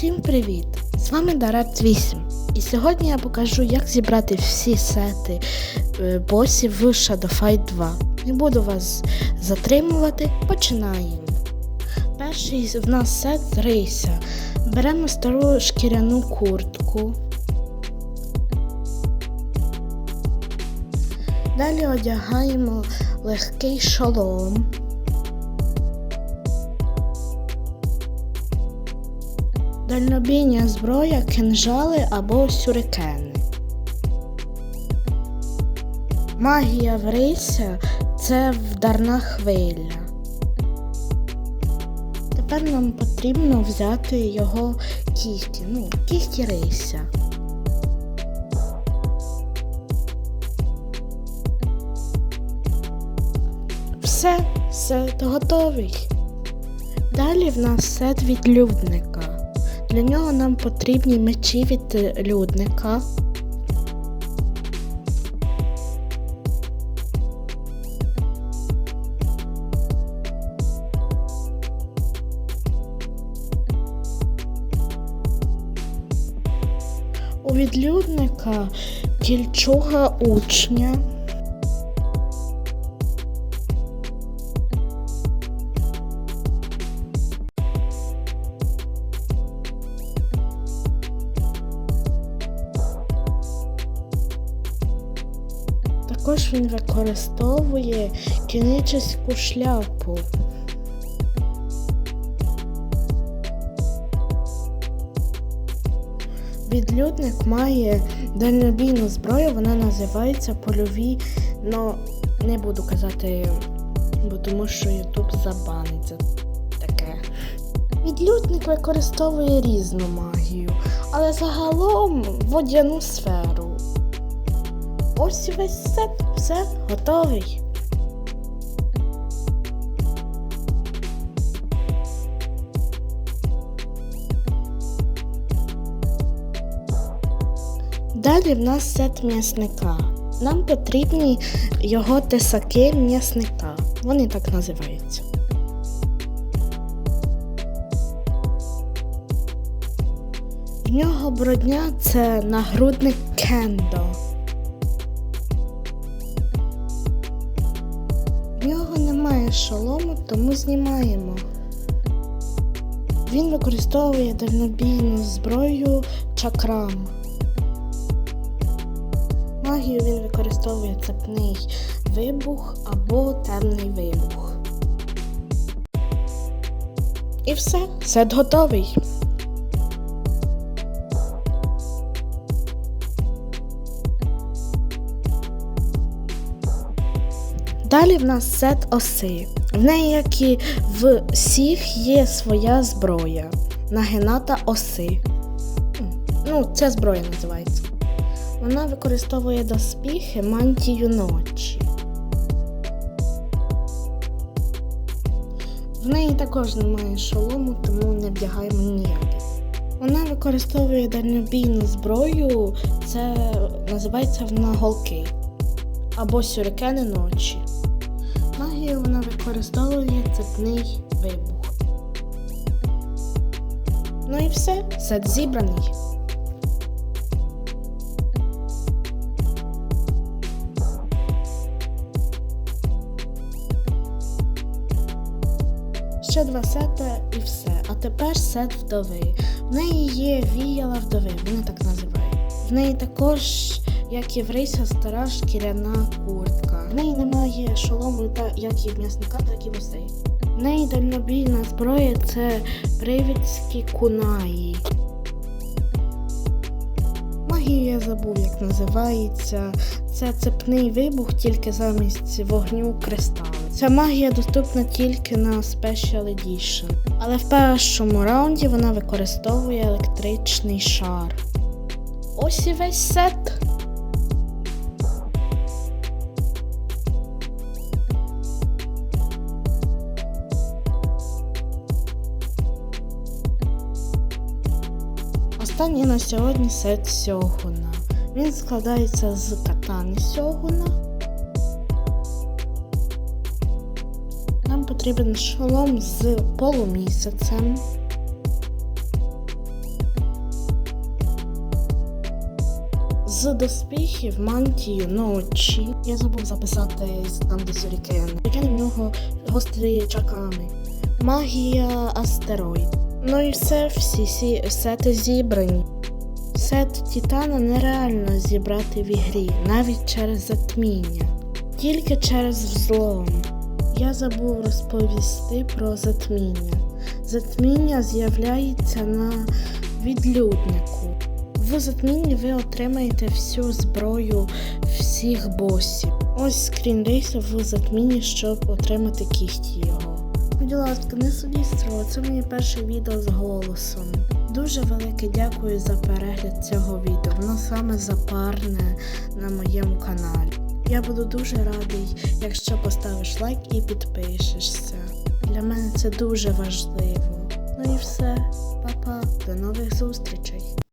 Усім привіт! З вами Дарат 8. І сьогодні я покажу, як зібрати всі сети е, босів в Shadowfight 2. Не буду вас затримувати, починаємо. Перший в нас сет з рейся. Беремо стару шкіряну куртку. Далі одягаємо легкий шолом. Дальнобійня зброя, кинжали або сюрикени. Магія врися це вдарна хвиля. Тепер нам потрібно взяти його кігті, ну, кігті рися. Все, сет готовий. Далі в нас сет від людника. Для нього нам потрібні мечі від людника. У відлюдника кільчуга учня. Також він використовує кінечеську шляпу. Відлюдник має дальнобійну зброю, вона називається польові, но не буду казати, бо тому що Ютуб забанить за таке. Відлюдник використовує різну магію, але загалом водяну сферу. Ось весь сет, все готовий. Далі в нас сет м'ясника. Нам потрібні його тесаки м'ясника. Вони так називаються. В нього бродня це нагрудник кендо. В нього немає шолому, тому знімаємо. Він використовує дальнобійну зброю чакрам. Магію він використовує цепний вибух або темний вибух. І все, сет готовий. Далі в нас сет оси. В неї, як і в всіх, є своя зброя. Нагината оси. Ну, це зброя називається. Вона використовує доспіхи мантію ночі. В неї також немає шолому, тому не вдягаємо ніяких. Вона використовує дальнобійну зброю, це називається вона голки або сюрикени ночі. Магію вона використовує цепний вибух. Ну і все, сет зібраний. Ще два сети і все. А тепер сет вдови. В неї є віяла вдови, вони так називають. В неї також, як рейса, стара шкіряна куртка. В неї немає шолому, та як і м'ясника, так і в. В неї дальнобійна зброя це привідські кунаї. Магію я забув, як називається. Це цепний вибух тільки замість вогню кристали. Ця магія доступна тільки на Special Edition. Але в першому раунді вона використовує електричний шар. Ось і весь сет. Останній на сьогодні сет сьогуна. Він складається з катани сьогуна. Нам потрібен шолом з полумісяцем. З доспіхів мантію ночі. Я забув записати там де сюрікен. Я в нього гострі чакани. Магія астероїд. Ну і все, всі сі сети зібрані. Сет Титана нереально зібрати в ігрі, навіть через затміння, тільки через взлом. Я забув розповісти про затміння. Затміння з'являється на відлюднику. В затмінні ви отримаєте всю зброю всіх босів. Ось скрінрейси в затмінні, щоб отримати кіхті його. Будь ласка, не судіть це моє перше відео з голосом. Дуже велике дякую за перегляд цього відео. Воно саме запарне на моєму каналі. Я буду дуже радий, якщо поставиш лайк і підпишешся. Для мене це дуже важливо. Ну і все, Па-па, до нових зустрічей.